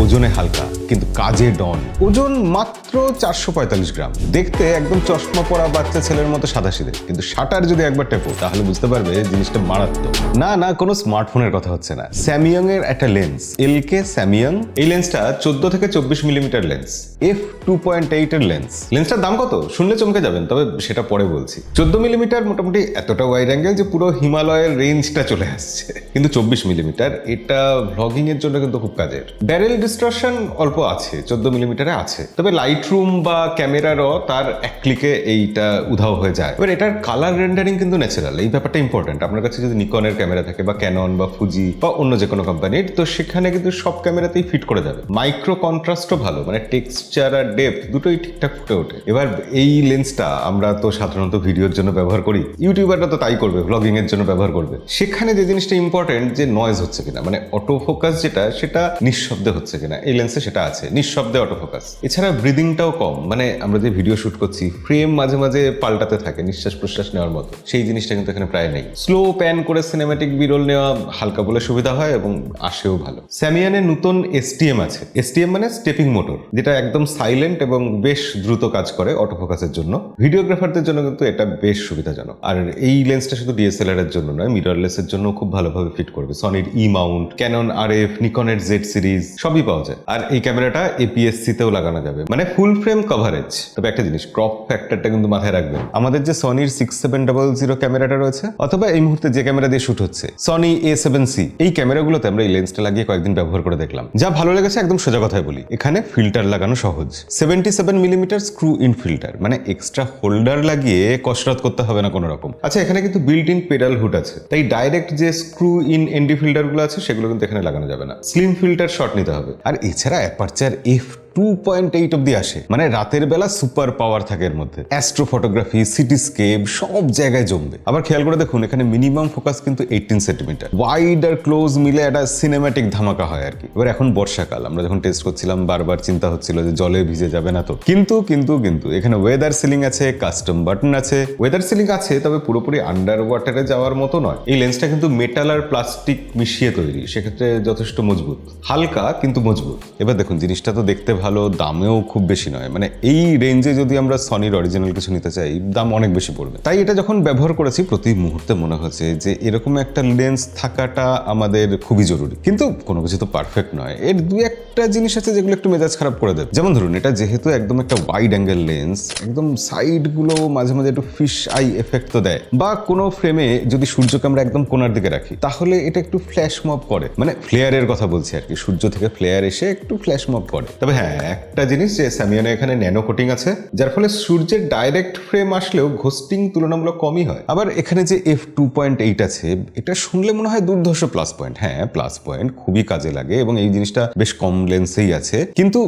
ওজনে হালকা, কিন্তু কাজে ডন। ওজন মাত্র চারশো পঁয়তাল্লিশ গ্রাম। দেখতে একদম চশমা পরা বাচ্চা ছেলের মতো সাদাসিধে, কিন্তু শাটার যদি একবার টেপো, তাহলে বুঝতে পারবে জিনিসটা মারাত্মক। না না, কোনো স্মার্টফোনের কথা হচ্ছে না। স্যামিয়াং এর একটা লেন্স এলকে স্যামিয়াং এই লেন্সটা চোদ্দ থেকে চব্বিশ millimetre lens F two point eight এর লেন্স লেন্সটার দাম কত? শুনলে চমকে যাবেন, তবে সেটা পরে বলছি। চোদ্দ মিলিমিটার মোটামুটি এতটা ওয়াইড অ্যাঙ্গেল যে পুরো হিমালয়ের রেঞ্জটা চলে আসছে। কিন্তু চব্বিশ মিলিমিটার এটা ভ্লগিং এর জন্য কিন্তু খুব কাজের। ব্যারেল ডিস্ট্রাকশন অল্প আছে, চোদ্দ মিলিমিটারে আছে। তবে লাইট রুম বা ক্যামেরারও তার এক ক্লিকে এইটা উধাও হয়ে যায়। এবার এটার কালার রেন্ডারিং কিন্তু ন্যাচারাল এই ব্যাপারটা ইম্পর্টেন্ট আপনার কাছে যদি নিকনের ক্যামেরা থাকে বা ক্যানন বা ফুজি বা অন্য যে কোনো কোম্পানির তো সেখানে কিন্তু সব ক্যামেরাতেই ফিট করে যাবে। মাইক্রো কন্ট্রাস্টও ভালো মানে টেক্সচার আর ডেপথ দুটোই ঠিকঠাক ফুটে ওঠে। এবার এই লেন্সটা আমরা তো সাধারণত ভিডিওর জন্য ব্যবহার করি ইউটিউবাররা তো তাই করবে ব্লগিং এর জন্য ব্যবহার করবে। সেখানে যে জিনিসটা ইম্পর্টেন্ট যে নয়েজ হচ্ছে কিনা মানে অটো ফোকাস যেটা, সেটা নিঃশব্দে হচ্ছে। কিনা, এই লেন্সে সেটা আছে, নিঃশব্দে অটো ফোকাস এছাড়া ব্রিদিংটাও কম মানে আমরা যে ভিডিও শুট করছি ফ্রেম মাঝে মাঝে পাল্টাতে থাকে নিঃশ্বাস প্রশ্বাস নেওয়ার মতো। সেই জিনিসটা কিন্তু এখানে প্রায় নেই। স্লো প্যান করে সিনেম্যাটিক বিরল নেওয়া হালকা বলে সুবিধা হয় এবং আসেও ভালো। স্যামিয়ানের নতুন এসটিএম আছে। এসটিএম মানে স্টেপিং মোটর যেটা একদম সাইলেন্ট এবং বেশ দ্রুত কাজ করে অটো ফোকাসের জন্য। ভিডিওগ্রাফারদের জন্য কিন্তু এটা বেশ সুবিধাজনক। আর এই লেন্সটা শুধু ডিএসএলআর এর জন্য নয় মিররলেস এর জন্য খুব ভালোভাবে ফিট করবে। সনির E mount Canon R F নিকনের Z series সবই পাওয়া যায়। আর এই ক্যামেরাটা এপিএসসি তেও লাগানো যাবে। মানে ফুল ফ্রেম কভারেজ তবে একটা জিনিস ক্রপ ফ্যাক্টরটা কিন্তু মাথায় রাখবেন। আমাদের যে সনির সিক্স সেভেন ডাবল জিরো ক্যামেরাটা রয়েছে, অথবা এই মুহূর্তে যে ক্যামেরা দিয়ে শুট হচ্ছে সনি এ সেভেন সি এই ক্যামেরাগুলোতে আমরা এই লেন্সটা লাগিয়ে কয়েকদিন ব্যবহার করে দেখলাম। যা ভালো লেগেছে, একদম সোজা কথায় বলি। এখানে ফিল্টার লাগানো সহজ। Seventy seven millimetre screw in filter মানে এক্সট্রা হোল্ডার লাগিয়ে কসরত করতে হবে না কোনো রকম আচ্ছা এখানে কিন্তু বিল্ট ইন পেডাল হুড আছে। তাই ডাইরেক্ট যে স্ক্রু ইন এন্ডি ফিল্টারগুলো আছে, সেগুলো কিন্তু এখানে লাগানো যাবে না। স্লিম ফিল্টার শট নিতে হবে। আর এছাড়া aperture F two point eight অব্দি আসে। মানে রাতের বেলা সুপার পাওয়ার থাকে এর মধ্যে। অ্যাস্ট্রো ফটোগ্রাফি সিটিস্কেপ সব জায়গায় জমবে। আবার খেয়াল করে দেখুন, এখানে মিনিমাম ফোকাস কিন্তু এইটিন সেন্টিমিটার ওয়াইড আর ক্লোজ মিলে একটা সিনেম্যাটিক ধামাকা হয় আর কি। এবার এখন বর্ষাকাল, আমরা যখন টেস্ট করছিলাম, বারবার চিন্তা হচ্ছিল যে জলে ভিজে যাবে না তো। কিন্তু কিন্তু কিন্তু, এখানে ওয়েদার সিলিং আছে কাস্টম বাটন আছে। ওয়েদার সিলিং আছে, তবে পুরোপুরি আন্ডার ওয়াটারে যাওয়ার মতো নয়। এই লেন্সটা কিন্তু মেটাল আর প্লাস্টিক মিশিয়ে তৈরি, সেক্ষেত্রে যথেষ্ট মজবুত। হালকা, কিন্তু মজবুত। এবার দেখুন, জিনিসটা তো দেখতে ভালো, দামেও খুব বেশি নয়। মানে এই রেঞ্জে যদি আমরা সনির অরিজিনাল কিছু নিতে চাই, দাম অনেক বেশি পড়বে। তাই এটা যখন ব্যবহার করেছি, প্রতি মুহূর্তে মনে হচ্ছে যে এরকম একটা লেন্স থাকাটা আমাদের খুবই জরুরি। কিন্তু কোনো কিছু তো পারফেক্ট নয়। এর দু একটা জিনিস আছে যেগুলো একটু মেজাজ খারাপ করে দেবে। যেমন ধরুন, এটা যেহেতু একদম একটা ওয়াইড অ্যাঙ্গেল লেন্স একদম সাইডগুলো মাঝে মাঝে একটু ফিশ আই এফেক্ট তো দেয়। বা কোনো ফ্রেমে যদি সূর্যকে আমরা একদম কোনার দিকে রাখি, তাহলে এটা একটু ফ্ল্যাশ মব করে। মানে ফ্লেয়ারের কথা বলছি আর কি। সূর্য থেকে ফ্লেয়ার এসে একটু ফ্ল্যাশ মব করে। তবে হ্যাঁ একটা জিনিস যে স্যামিয়ানে এখানে ন্যানো কোটিং আছে, যার ফলে সূর্যের ডাইরেক্ট ফ্রেম আসলেও ঘোস্টিং তুলনামূলক কমই হয়। আবার এখানে যে এফ টু পয়েন্ট এইট আছে, এটা শুনলে মনে হয় দুর্ধর্ষ প্লাস পয়েন্ট হ্যাঁ প্লাস পয়েন্ট খুবই কাজে লাগে এবং এই জিনিসটা বেশ কম লেন্সেই আছে। কিন্তু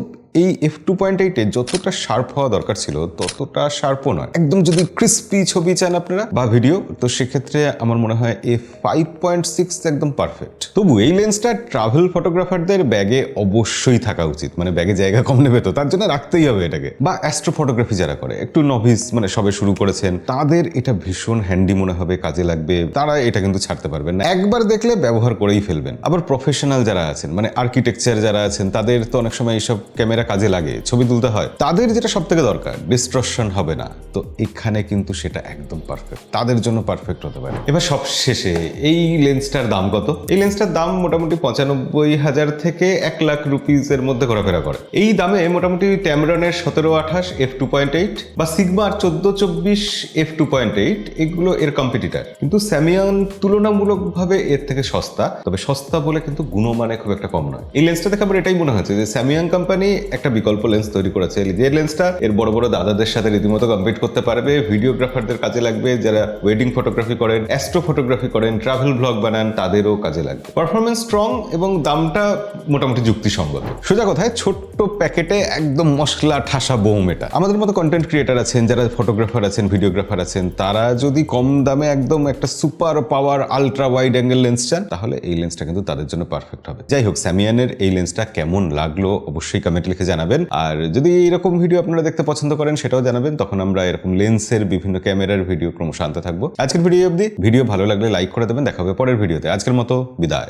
এই এফ টু পয়েন্ট এইটে যতটা শার্প হওয়া দরকার ছিল, ততটা শার্পও নয়। একদম যদি ক্রিস্পি ছবি চান আপনারা বা ভিডিও তো সেক্ষেত্রে আমার মনে হয় এফ ফাইভ পয়েন্ট সিক্স একদম পারফেক্ট তবু এই লেন্সটা ট্রাভেল ফটোগ্রাফারদের ব্যাগে অবশ্যই থাকা উচিত। মানে ব্যাগে জায়গা কম নেবে তো, তার জন্য রাখতেই হবে এটাকে। বা অ্যাস্ট্রো ফটোগ্রাফি যারা করে, একটু নভিস মানে সবে শুরু করেছেন, তাদের এটা ভীষণ হ্যান্ডি মনে হবে, কাজে লাগবে। তারা এটা কিন্তু ছাড়তে পারবেন না। একবার দেখলে ব্যবহার করেই ফেলবেন। আবার প্রফেশনাল যারা আছেন মানে আর্কিটেকচার যারা আছেন, তাদের তো অনেক সময় এইসব ক্যামেরা কাজে লাগে, ছবি তুলতে হয়। তাদের যেটা সব থেকে দরকার ডিস্ট্রকশন হবে না। তো এখানে কিন্তু সেটা একদম পারফেক্ট তাদের জন্য পারফেক্ট হতে পারে। এবার সব শেষে এই লেন্সটার দাম কত? এই লেন্সটার দাম মোটামুটি পঁচানব্বই হাজার থেকে এক লাখ রুপিস এর মধ্যে ঘোরাফেরা করে। এই দামে মোটামুটি ট্যামরনের সতেরো আঠাশ এফ টু পয়েন্ট এইট বা সিগমার চোদ্দ চব্বিশ এফ টু পয়েন্ট এইট এগুলো এর কম্পিটিটার কিন্তু স্যামিয়ান তুলনামূলকভাবে এর থেকে সস্তা। তবে সস্তা বলে কিন্তু গুণমানে খুব একটা কম নয়। এই লেন্সটা দেখে আমার এটাই মনে হচ্ছে যে স্যামিয়ান কোম্পানি একটা বিকল্প লেন্স তৈরি করেছে। যে লেন্সটা এর বড় বড় দাদাদের সাথে রীতিমতো কম্পিট করতে পারবে। ভিডিওগ্রাফারদের কাজে লাগবে, যারা ওয়েডিং ফটোগ্রাফি করেন অ্যাস্ট্রো ফটোগ্রাফি করেন ট্রাভেল ব্লগ বানান, তাদেরও কাজে লাগবে। পারফরমেন্স স্ট্রং এবং দামটা মোটামুটি যুক্তিসঙ্গত। সোজা কথায়, ছোট্ট প্যাকেটে একদম মশলা ঠাসা বোম এটা। আমাদের মতো কন্টেন্ট ক্রিয়েটার আছেন, যারা ফটোগ্রাফার আছেন ভিডিওগ্রাফার আছেন, তারা যদি কম দামে একদম একটা super power ultra wide angle lens চান, তাহলে এই লেন্সটা কিন্তু তাদের জন্য পারফেক্ট হবে। যাই হোক স্যামিয়ানের এই লেন্সটা কেমন লাগল, অবশ্যই কমেন্ট লিখে জানাবেন। আর যদি এরকম ভিডিও আপনারা দেখতে পছন্দ করেন, সেটাও জানাবেন। তখন আমরা এরকম লেন্সের বিভিন্ন ক্যামেরার ভিডিও ক্রমশ আনতে থাকব। আজকের ভিডিও অবধি। ভিডিও ভালো লাগলে লাইক করে দেবেন। দেখা হবে পরের ভিডিওতে। আজকের মতো বিদায়।